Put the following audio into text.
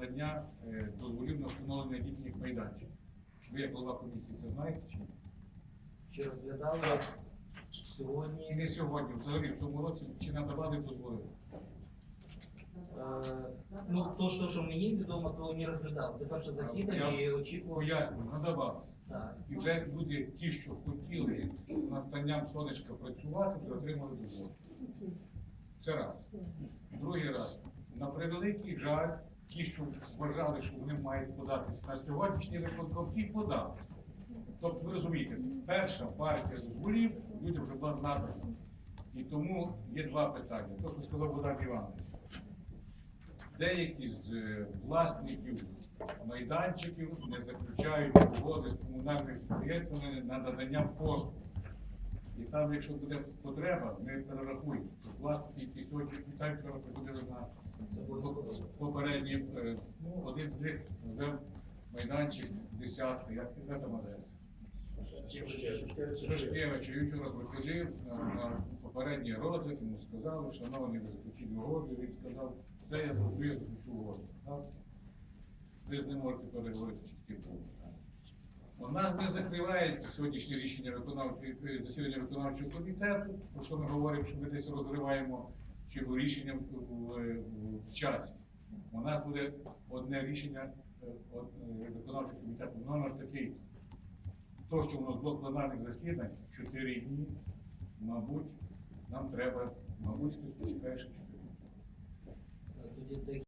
надання е, дозволів на встановлення літніх майданчиків. Ви як голова комісії це знаєте чи ні? Чи розглядали сьогодні? не сьогодні, взагалі в цьому році чи надавали дозволи? Е, ну, то, що, що мені відомо, то не розглядали. Це перше засідання і очікував. Пояснюю, надавали. Так. І вже люди, ті, що хотіли настанням сонечка працювати, вже отримали дозвол. Це раз. Другий раз. На превеликий жаль, ті, що вважали, що вони мають податись на сьогоднішній виконком, ті подали. Тобто, ви розумієте, перша партія дозволів людям вже була надана. І тому є два питання. То, що сказав Богдан Іванович. Деякі з е, власників майданчиків не заключають угоди з комунальними підприємствами на надання послуг. І там, якщо буде потреба, ми перерахуємо. Власники, які сьогодні там вчора приходили на. Попередні, е, ну, один з них вже майданчик десятки, як це там адреса. Шашкевич, він вчора приходив на, попередній розгляд, йому сказали, шановні, ви заключіть угоду, він сказав, це я зроблю, я заключу угоду. Ви ним можете переговорити чіткі повні. У нас не закривається сьогоднішнє рішення виконавчої засідання виконавчого комітету, про що ми говоримо, що ми десь розриваємо чи рішення в, в, в часі. У нас буде одне рішення е, е, виконавчого комітету, номер такий. То, що у нас двох пленарних засідань, чотири дні, мабуть, нам треба, мабуть, хтось почекає ще чотири. Тоді